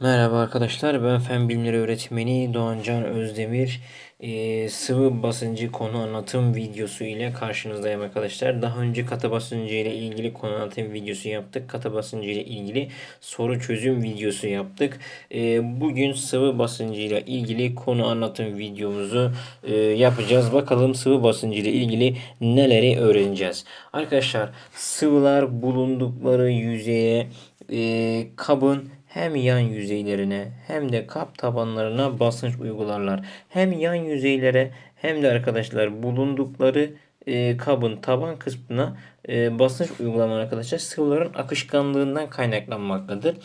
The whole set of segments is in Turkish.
Merhaba arkadaşlar, ben fen bilimleri öğretmeni Doğancan Özdemir. Ee, sıvı basıncı konu anlatım videosu ile karşınızdayım arkadaşlar. Daha önce katı basıncı ile ilgili konu anlatım videosu yaptık. Katı basıncı ile ilgili soru çözüm videosu yaptık. Ee, bugün sıvı basıncı ile ilgili konu anlatım videomuzu e, yapacağız. Bakalım sıvı basıncı ile ilgili neleri öğreneceğiz. Arkadaşlar sıvılar bulundukları yüzeye e, kabın hem yan yüzeylerine hem de kap tabanlarına basınç uygularlar. Hem yan yüzeylere hem de arkadaşlar bulundukları e, kabın taban kısmına e, basınç uygulama arkadaşlar sıvıların akışkanlığından kaynaklanmaktadır.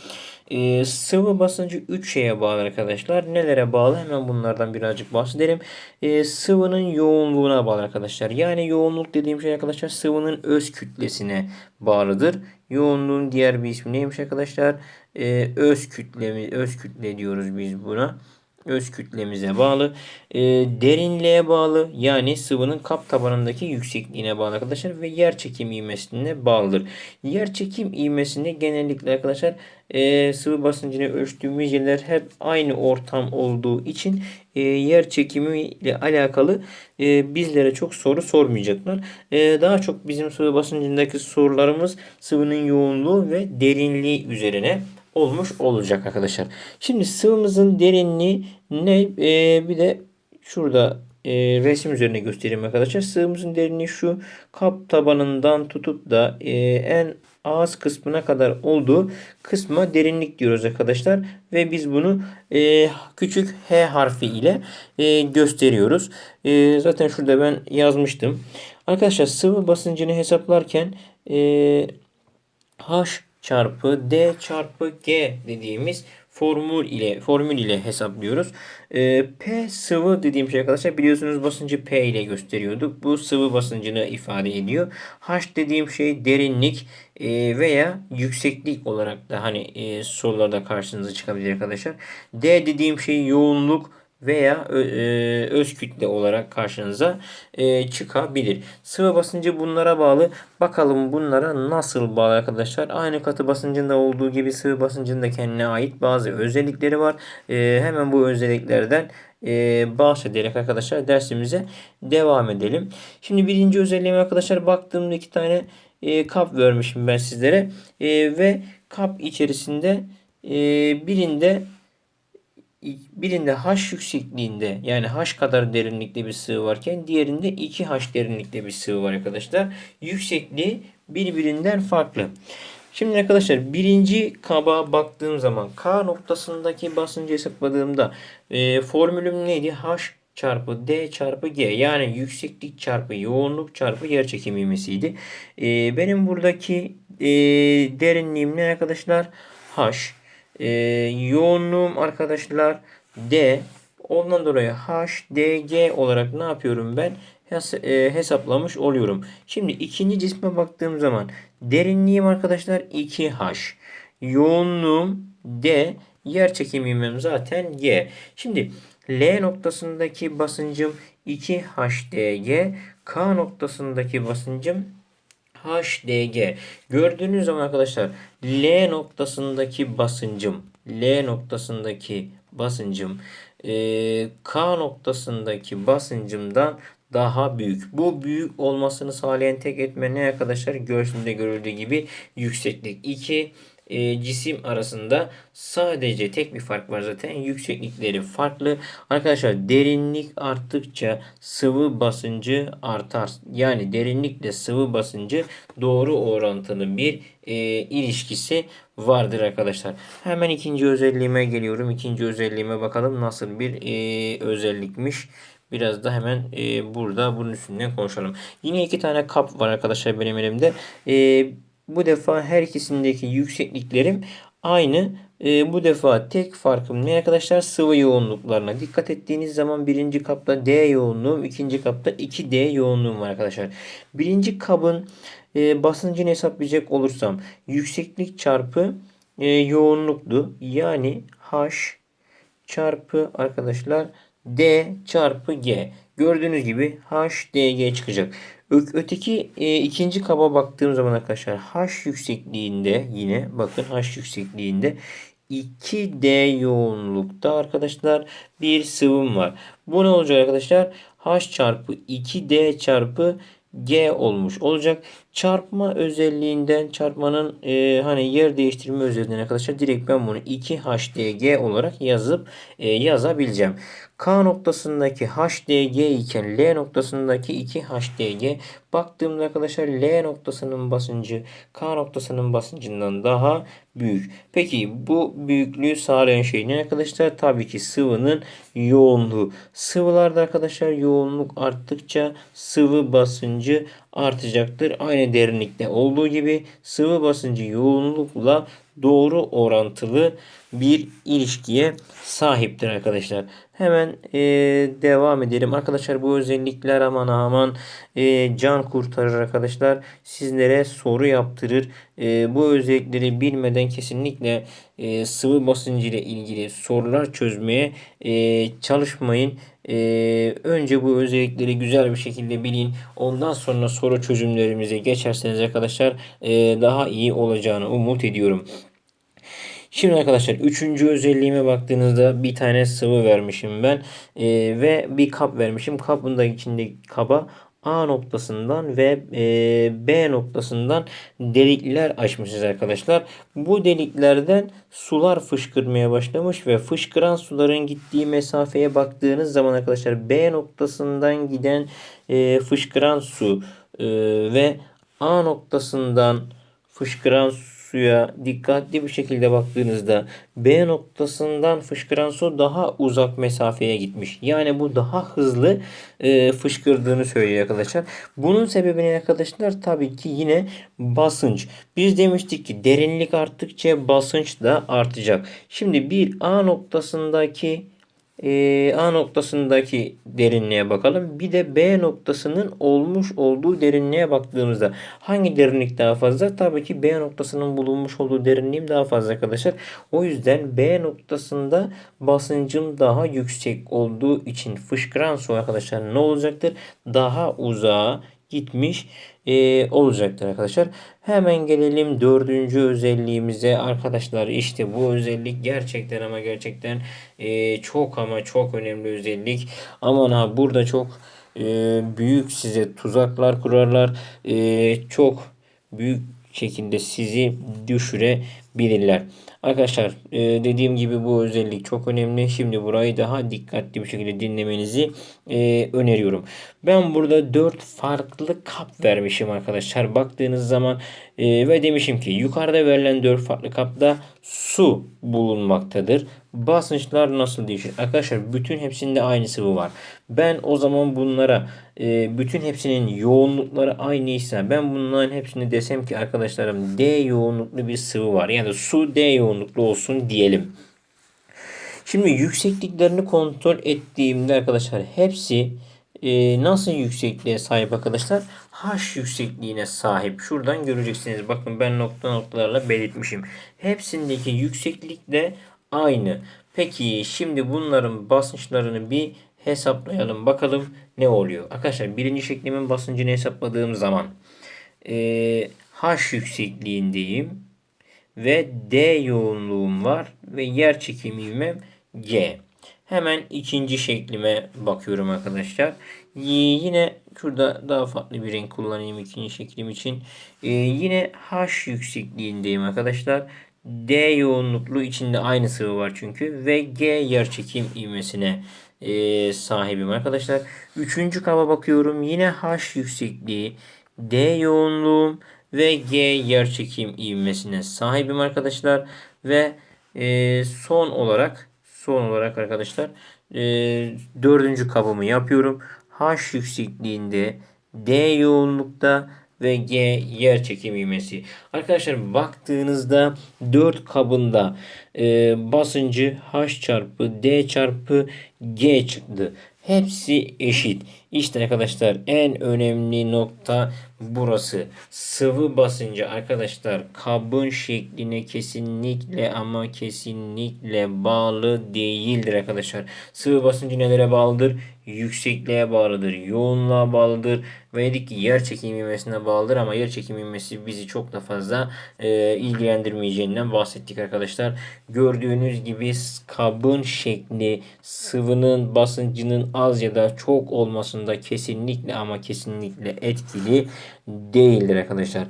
E, sıvı basıncı 3 şeye bağlı arkadaşlar. Nelere bağlı? Hemen bunlardan birazcık bahsedelim. E, sıvının yoğunluğuna bağlı arkadaşlar. Yani yoğunluk dediğim şey arkadaşlar sıvının öz kütlesine bağlıdır. Yoğunluğun diğer bir ismi neymiş arkadaşlar? E, öz kütle öz kütle diyoruz biz buna öz kütlemize bağlı. E, derinliğe bağlı yani sıvının kap tabanındaki yüksekliğine bağlı arkadaşlar ve yer çekim ivmesine bağlıdır. Yer çekim ivmesinde genellikle arkadaşlar e, sıvı basıncını ölçtüğümüz yerler hep aynı ortam olduğu için e, yer çekimi ile alakalı e, bizlere çok soru sormayacaklar. E, daha çok bizim sıvı basıncındaki sorularımız sıvının yoğunluğu ve derinliği üzerine olmuş olacak arkadaşlar. Şimdi sıvımızın derinliği ne? Ee, bir de şurada e, resim üzerine göstereyim arkadaşlar. Sıvımızın derinliği şu kap tabanından tutup da e, en ağız kısmına kadar olduğu kısma derinlik diyoruz arkadaşlar. Ve biz bunu e, küçük H harfi ile e, gösteriyoruz. E, zaten şurada ben yazmıştım. Arkadaşlar sıvı basıncını hesaplarken e, H çarpı D çarpı G dediğimiz formül ile formül ile hesaplıyoruz. E, P sıvı dediğim şey arkadaşlar biliyorsunuz basıncı P ile gösteriyorduk. Bu sıvı basıncını ifade ediyor. H dediğim şey derinlik e, veya yükseklik olarak da hani e, sorularda karşınıza çıkabilir arkadaşlar. D dediğim şey yoğunluk veya e, öz kütle olarak karşınıza e, çıkabilir. Sıvı basıncı bunlara bağlı. Bakalım bunlara nasıl bağlı arkadaşlar. Aynı katı basıncında olduğu gibi sıvı basıncında kendine ait bazı özellikleri var. E, hemen bu özelliklerden bahsederek arkadaşlar dersimize devam edelim. Şimdi birinci özelliğime arkadaşlar baktığımda iki tane kap vermişim ben sizlere. ve kap içerisinde birinde birinde H yüksekliğinde yani H kadar derinlikte bir sıvı varken diğerinde 2H derinlikte bir sıvı var arkadaşlar. Yüksekliği birbirinden farklı. Şimdi arkadaşlar birinci kaba baktığım zaman K noktasındaki basıncı hesapladığımda e, formülüm neydi? H çarpı D çarpı G yani yükseklik çarpı yoğunluk çarpı yer çekim ivmesiydi. E, benim buradaki e, derinliğim ne arkadaşlar? H e, yoğunluğum arkadaşlar D. Ondan dolayı H, D, G olarak ne yapıyorum ben? E, hesaplamış oluyorum. Şimdi ikinci cisme baktığım zaman derinliğim arkadaşlar 2H. Yoğunluğum D. Yer çekimim zaten G. Şimdi L noktasındaki basıncım 2HDG. K noktasındaki basıncım HDG. Gördüğünüz zaman arkadaşlar L noktasındaki basıncım L noktasındaki basıncım e, K noktasındaki basıncımdan daha büyük. Bu büyük olmasını sağlayan tek etmen ne arkadaşlar? Görsünde görüldüğü gibi yükseklik 2 e, cisim arasında sadece tek bir fark var zaten. Yükseklikleri farklı. Arkadaşlar derinlik arttıkça sıvı basıncı artar. Yani derinlikle sıvı basıncı doğru orantılı bir e, ilişkisi vardır arkadaşlar. Hemen ikinci özelliğime geliyorum. İkinci özelliğime bakalım nasıl bir e, özellikmiş. Biraz da hemen e, burada bunun üstünden konuşalım. Yine iki tane kap var arkadaşlar benim elimde. E, bu defa her ikisindeki yüksekliklerim aynı. E, bu defa tek farkım ne arkadaşlar? Sıvı yoğunluklarına. Dikkat ettiğiniz zaman birinci kapta D yoğunluğum, ikinci kapta 2D yoğunluğum var arkadaşlar. Birinci kabın e, basıncını hesaplayacak olursam yükseklik çarpı e, yoğunluktu. Yani H çarpı arkadaşlar D çarpı G. Gördüğünüz gibi H, D, G çıkacak. Öteki e, ikinci kaba baktığım zaman arkadaşlar H yüksekliğinde yine bakın H yüksekliğinde 2D yoğunlukta arkadaşlar bir sıvım var. Bu ne olacak arkadaşlar? H çarpı 2D çarpı G olmuş olacak. Çarpma özelliğinden çarpmanın e, hani yer değiştirme özelliğinden arkadaşlar direkt ben bunu 2HDG olarak yazıp e, yazabileceğim. K noktasındaki HDG iken L noktasındaki 2HDG baktığımda arkadaşlar L noktasının basıncı K noktasının basıncından daha büyük. Peki bu büyüklüğü sağlayan şey ne arkadaşlar? Tabii ki sıvının yoğunluğu. Sıvılarda arkadaşlar yoğunluk arttıkça sıvı basıncı artacaktır. Aynı derinlikte olduğu gibi sıvı basıncı yoğunlukla doğru orantılı bir ilişkiye sahiptir arkadaşlar. Hemen e, devam edelim. Arkadaşlar bu özellikler aman aman e, can kurtarır arkadaşlar. Sizlere soru yaptırır. E, bu özellikleri bilmeden kesinlikle e, sıvı basıncı ile ilgili sorular çözmeye e, çalışmayın. E, önce bu özellikleri güzel bir şekilde bilin. Ondan sonra soru çözümlerimize geçerseniz arkadaşlar e, daha iyi olacağını umut ediyorum. Şimdi arkadaşlar üçüncü özelliğime baktığınızda bir tane sıvı vermişim ben e, ve bir kap vermişim. Kabın da içinde kaba A noktasından ve e, B noktasından delikler açmışız arkadaşlar. Bu deliklerden sular fışkırmaya başlamış ve fışkıran suların gittiği mesafeye baktığınız zaman arkadaşlar B noktasından giden e, fışkıran su e, ve A noktasından fışkıran su suya dikkatli bir şekilde baktığınızda B noktasından fışkıran su daha uzak mesafeye gitmiş. Yani bu daha hızlı e, fışkırdığını söylüyor arkadaşlar. Bunun sebebi ne arkadaşlar? Tabii ki yine basınç. Biz demiştik ki derinlik arttıkça basınç da artacak. Şimdi bir A noktasındaki e, A noktasındaki derinliğe bakalım. Bir de B noktasının olmuş olduğu derinliğe baktığımızda hangi derinlik daha fazla? Tabii ki B noktasının bulunmuş olduğu derinliğim daha fazla arkadaşlar. O yüzden B noktasında basıncım daha yüksek olduğu için fışkıran su arkadaşlar ne olacaktır? Daha uzağa gitmiş e, olacaktır arkadaşlar. Hemen gelelim dördüncü özelliğimize arkadaşlar. İşte bu özellik gerçekten ama gerçekten e, çok ama çok önemli özellik. Aman ha burada çok e, büyük size tuzaklar kurarlar. E, çok büyük şekilde sizi düşürebilirler. Arkadaşlar e, dediğim gibi bu özellik çok önemli. Şimdi burayı daha dikkatli bir şekilde dinlemenizi e, öneriyorum. Ben burada 4 farklı kap vermişim arkadaşlar. Baktığınız zaman e, ve demişim ki yukarıda verilen 4 farklı kapta su bulunmaktadır. Basınçlar nasıl değişir? Arkadaşlar bütün hepsinde aynı sıvı var. Ben o zaman bunlara e, bütün hepsinin yoğunlukları aynıysa ben bunların hepsini desem ki arkadaşlarım D yoğunluklu bir sıvı var. Yani su D yoğunluklu olsun diyelim. Şimdi yüksekliklerini kontrol ettiğimde arkadaşlar hepsi e, nasıl yüksekliğe sahip arkadaşlar? H yüksekliğine sahip. Şuradan göreceksiniz. Bakın ben nokta noktalarla belirtmişim. Hepsindeki yükseklik de aynı. Peki şimdi bunların basınçlarını bir hesaplayalım. Bakalım ne oluyor. Arkadaşlar birinci şeklimin basıncını hesapladığım zaman e, H yüksekliğindeyim ve D yoğunluğum var ve yer çekim ivmem G. Hemen ikinci şeklime bakıyorum arkadaşlar. Yine şurada daha farklı bir renk kullanayım ikinci şeklim için. Ee, yine H yüksekliğindeyim arkadaşlar. D yoğunluklu içinde aynı sıvı var çünkü. Ve G yerçekim ivmesine e, sahibim arkadaşlar. Üçüncü kaba bakıyorum. Yine H yüksekliği. D yoğunluğum ve G yerçekim ivmesine sahibim arkadaşlar. Ve e, son olarak son olarak arkadaşlar e, dördüncü kabımı yapıyorum. H yüksekliğinde D yoğunlukta ve G yer çekim ivmesi. Arkadaşlar baktığınızda 4 kabında e, basıncı H çarpı D çarpı G çıktı. Hepsi eşit. İşte arkadaşlar en önemli nokta burası. Sıvı basıncı arkadaşlar kabın şekline kesinlikle ama kesinlikle bağlı değildir arkadaşlar. Sıvı basıncı nelere bağlıdır? Yüksekliğe bağlıdır, yoğunluğa bağlıdır ve dedik ki yer çekimi ivmesine bağlıdır ama yer çekimi ivmesi bizi çok da fazla e, ilgilendirmeyeceğinden bahsettik arkadaşlar. Gördüğünüz gibi kabın şekli sıvının basıncının az ya da çok olmasında kesinlikle ama kesinlikle etkili değildir arkadaşlar.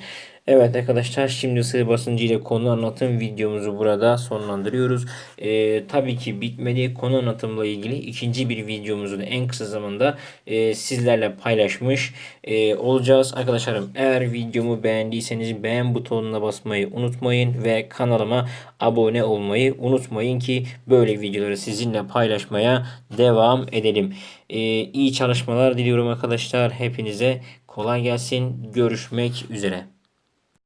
Evet arkadaşlar şimdi sıvı basıncı ile konu anlatım videomuzu burada sonlandırıyoruz. Ee, tabii ki bitmedi. Konu anlatımla ilgili ikinci bir videomuzu da en kısa zamanda e, sizlerle paylaşmış e, olacağız. Arkadaşlarım eğer videomu beğendiyseniz beğen butonuna basmayı unutmayın ve kanalıma abone olmayı unutmayın ki böyle videoları sizinle paylaşmaya devam edelim. Ee, iyi çalışmalar diliyorum arkadaşlar. Hepinize kolay gelsin. Görüşmek üzere.